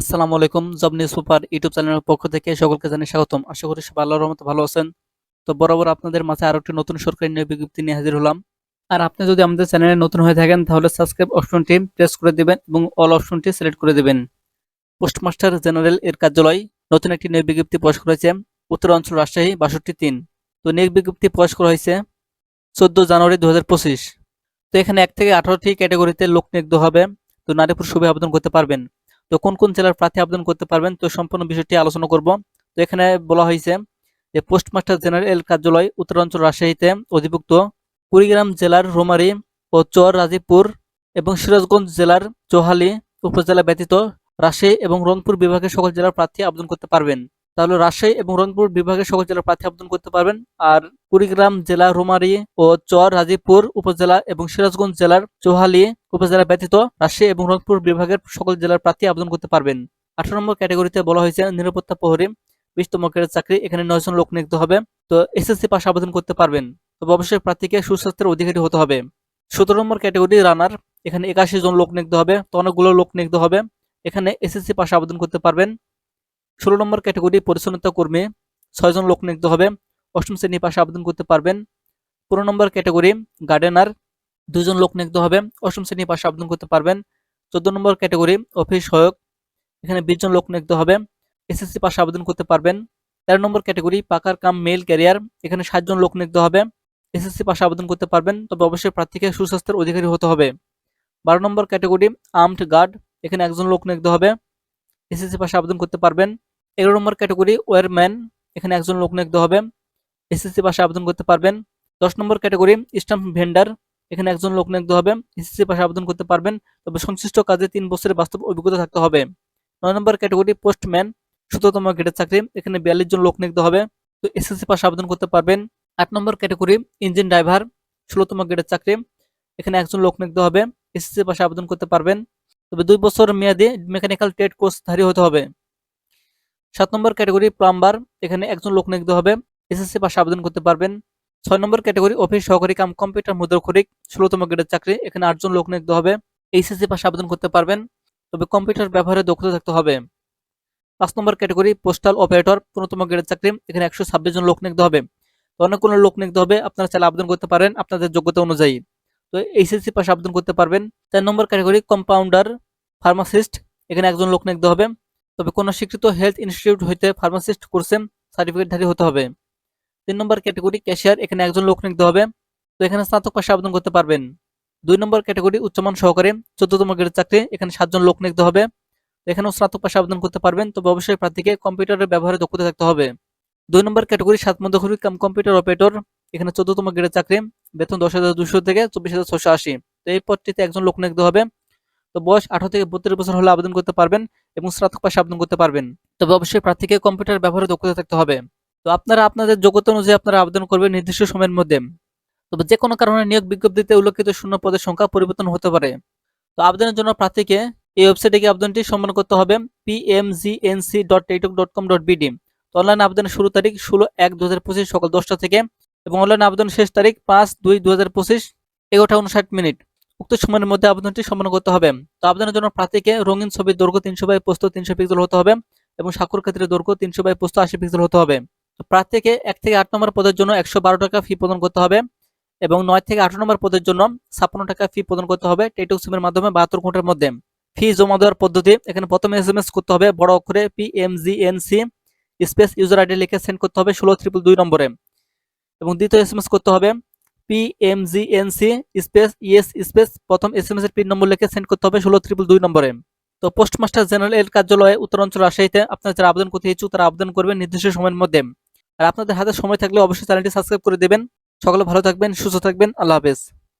আসসালামু আলাইকুম job news super YouTube চ্যানেলের পক্ষ থেকে সকলকে জানাই স্বাগতম। আশা করি সবাই আল্লাহর রহমতে ভালো আছেন। তো বরাবর আপনাদের মাঝে আরও একটি নতুন সরকারি নিয়োগ বিজ্ঞপ্তি নিয়ে হাজির হলাম। আর আপনি যদি আমাদের চ্যানেলে নতুন হয়ে থাকেন, তাহলে সাবস্ক্রাইব অপশনটি প্রেস করে দিবেন এবং অল অপশনটি সিলেক্ট করে দিবেন। পোস্টমাস্টার জেনারেল এর কার্যালয় নতুন একটি নিয়োগ বিজ্ঞপ্তি প্রকাশ করেছে, উত্তরাঞ্চল রাজশাহী বাষট্টি তিন। তো নিয়োগ বিজ্ঞপ্তি প্রকাশ করা হয়েছে চোদ্দ জানুয়ারি দু হাজার পঁচিশ। তো এখানে এক থেকে আঠারোটি ক্যাটাগরিতে লোক নিয়োগ হবে। তো নারী পুরুষ সবাই আবেদন করতে পারবেন। তো কোন কোন জেলার প্রার্থী আবেদন করতে পারবেন? তো সম্পূর্ণ বিষয়টি আলোচনা করব। তো এখানে বলা হয়েছে যে পোস্টমাস্টার জেনারেল কার্যালয়, উত্তরাঞ্চল রাজশাহীতে অধিভুক্ত কুড়িগ্রাম জেলার রোমারি ও চর রাজীবপুর এবং সিরাজগঞ্জ জেলার চোহালি উপজেলা ব্যতীত রাজশাহী এবং রংপুর বিভাগের সকল জেলার প্রার্থী আবেদন করতে পারবেন। তাহলে রাজশাহী এবং রংপুর বিভাগের সকল জেলার প্রার্থী আবেদন করতে পারবেন। আর কুড়িগ্রাম জেলা রোমারি ও চর রাজীবপুর উপজেলা এবং সিরাজগঞ্জ জেলার চৌহালি উপজেলা ব্যতীত রাজশাহী এবং রংপুর বিভাগের সকল জেলার প্রার্থী আবেদন করতে পারবেন। আঠারো নম্বর ক্যাটাগরিতে বলা হয়েছে, নিরাপত্তা প্রহরী, বিশতম গ্রেডের চাকরি, এখানে নয় জন লোক নিয়োগ হবে। তো এসএসসি পাশে আবেদন করতে পারবেন। তবে অবশ্যই প্রার্থীকে সুস্বাস্থ্যের অধিকারী হতে হবে। সতেরো নম্বর ক্যাটাগরি রানার, এখানে একাশি জন লোক নিয়োগ হবে। তো অনেকগুলো লোক নিয়োগ হবে। এখানে এসএসসি পাশে আবেদন করতে পারবেন। ষোলো নম্বর ক্যাটাগরি পরিচ্ছন্নতা কর্মী ছয়জন লোক নিয়োগ হবে। অষ্টম শ্রেণি পাশে আবেদন করতে পারবেন। পনেরো নম্বর ক্যাটাগরি গার্ডেনার দুজন লোক নিয়োগ হবে। অষ্টম শ্রেণি পাশে আবেদন করতে পারবেন। চোদ্দ নম্বর ক্যাটাগরি অফিস সহায়ক, এখানে বিশ জন লোক নিয়োগ হবে। এসএসসি পাশে আবেদন করতে পারবেন। তেরো নম্বর ক্যাটাগরি পাকার কাম মেল ক্যারিয়ার, এখানে ষাটজন লোক নিয়োগ হবে। এসএসসি পাশে আবেদন করতে পারবেন, তবে অবশ্যই প্রার্থীকে সুস্বাস্থ্যের অধিকারী হতে হবে। বারো নম্বর ক্যাটাগরি আর্মড গার্ড, এখানে একজন লোক নিয়োগ হবে। এসএসসি পাশে আবেদন করতে পারবেন। এগারো নম্বর ক্যাটাগরি ওয়ার ম্যান এখানে একজন লোক নিয়োগ হবে। এসএসসি পাশে আবেদন করতে পারবেন। দশ নম্বর ক্যাটাগরি স্টাম্প ভেন্ডার এখানে একজন লোক নিয়োগ হবে। এসএসসি পাশে আবেদন করতে পারবেন। তবে সংশ্লিষ্ট কাজে তিন বছরের বাস্তব অভিজ্ঞতা থাকতে হবে। নয় নম্বর ক্যাটাগরি পোস্টম্যান সতেরোতম গ্রেডের চাকরি, এখানে বিয়াল্লিশ জন লোক নিয়োগ হবে। তো এসএসসি পাশে আবেদন করতে পারবেন। আট নম্বর ক্যাটাগরি ইঞ্জিন ড্রাইভার ষোলোতম গ্রেডের চাকরি, এখানে একজন লোক নিয়োগ হবে। এসএসসি পাশে আবেদন করতে পারবেন। তবে দুই বছর মেয়াদে মেকানিক্যাল ট্রেড কোর্সধারী হতে হবে। সাত নম্বর ক্যাটাগরি প্লাম্বার, এখানে একজন লোক নিয়োগ হবে। এসএসসি পাশে আবেদন করতে পারবেন। ছয় নম্বর ক্যাটাগরি অফিস সহকারী কাম কম্পিউটার মুদ্রাক্ষরিক ষোলোতম গ্রেডের চাকরি, এখানে আটজন লোক নিয়োগ হবে। এইচএসসি পাশে আবেদন করতে পারবেন। তবে কম্পিউটার ব্যবহারে দক্ষতা থাকতে হবে। পাঁচ নম্বর ক্যাটাগরি পোস্টাল অপারেটর, পনেরোতম গ্রেডের চাকরি, এখানে একশো ছাব্বিশ জন লোক নিয়োগ হবে। তো অনেকগুলো লোক নিয়োগ হবে, আপনারা চাইলে আবেদন করতে পারেন আপনাদের যোগ্যতা অনুযায়ী। তো এইচএসসি পাশে আবেদন করতে পারবেন। চার নম্বর ক্যাটাগরি কম্পাউন্ডার, ফার্মাসিস্ট, এখানে একজন লোক নিয়োগ হবে। তবে কোনো স্বীকৃত হেলথ ইনস্টিটিউট হইতে ফার্মাসিস্ট কোর্সে সার্টিফিকেটধারী হতে হবে। তিন নম্বর ক্যাটাগরি ক্যাশিয়ার এখানে একজন লোক নিতে হবে। তো এখানে স্নাতক পাশে আবেদন করতে পারবেন। দুই নম্বর ক্যাটাগরি উচ্চমান সহকারী চোদ্দতম গ্রেডের চাকরি, এখানে সাতজন লোক নিতে হবে। এখানেও স্নাতক পাশে আবেদন করতে পারবেন। তবে অবশ্যই প্রার্থীকে কম্পিউটারের ব্যবহারে দক্ষতা থাকতে হবে। দুই নম্বর ক্যাটাগরি সাত মধ্যখরি কাম কম্পিউটার অপারেটর এখানে চোদ্দতম গ্রেডের চাকরি, বেতন দশ হাজার দুশো থেকে চব্বিশ হাজার ছশো আশি। তো এই পদটিতে একজন লোক নিয়োগ হবে। তো বয়স আঠারো থেকে বত্রিশ বছর হলে আবেদন করতে পারবেন। এবং স্নাতক পাশে আবেদন করতে পারবেন। তবে অবশ্যই প্রার্থীকে কম্পিউটার ব্যবহারে দক্ষতা থাকতে হবে। তো আপনারা আপনাদের যোগ্যতা অনুযায়ী আপনারা আবেদন করবেন নির্দিষ্ট সময়ের মধ্যে। তবে যে কোনো কারণে নিয়োগ বিজ্ঞপ্তিতে উল্লেখিত শূন্য পদের সংখ্যা পরিবর্তন হতে পারে। তো আবেদনের জন্য প্রার্থীকে এই ওয়েবসাইটে গিয়ে আবেদনটি সম্মান করতে হবে PMGNC dot Teletalk dot com dot BD তো অনলাইন আবেদনের শুরু তারিখ ষোলো এক দু হাজার পঁচিশ সকাল দশটা থেকে এবং অনলাইন আবেদনের শেষ তারিখ পাঁচ দুই দু হাজার পঁচিশ এগারোটা উনষাট মিনিট। উক্ত সময়ের মধ্যে আবেদনটি সম্পন্ন করতে হবে। তো আবেদনের জন্য প্রার্থীকে রঙিন ছবির দৈর্ঘ্য তিনশো বাই পোস্ত তিনশো পিক্সেল হতে হবে এবং স্বাক্ষর ক্ষেত্রে দৈর্ঘ্য তিনশো বাই পোস্ত আশি পিক্সেল হতে হবে। প্রার্থীকে এক থেকে আট নম্বর পদের জন্য একশো বারো টাকা ফি প্রদান করতে হবে এবং নয় থেকে আঠারো নম্বর পদের জন্য ছাপ্পান্ন টাকা ফি প্রদান করতে হবে টেটক সিমের মাধ্যমে বাহাত্তর ঘণ্টার মধ্যে। ফি জমা দেওয়ার পদ্ধতি, এখানে প্রথমে এস এম এস করতে হবে, বড় অক্ষরে P M G N C space user ID লিখে সেন্ড করতে হবে ষোলো ট্রিপল দুই নম্বরে। এবং দ্বিতীয় এস এম এস করতে হবে পিএমজিএনসি স্পেস ইএস স্পেস প্রথম এস এম এস এর পিন নম্বর লিখে সেন্ড করতে হবে ষোলো ত্রিপল দুই নম্বরে। তো পোস্টমাস্টার জেনারেল এর কার্যালয়ে উত্তরাঞ্চল রাজশাহীতে আপনারা যারা আবেদন করতে ইচ্ছুক তারা আবেদন করবেন নির্দিষ্ট সময়ের মধ্যে। আর আপনাদের হাতে সময় থাকলে অবশ্যই চ্যানেলটি সাবস্ক্রাইব করে দেবেন। সকলে ভালো থাকবেন, সুস্থ থাকবেন, আল্লাহ হাফেজ।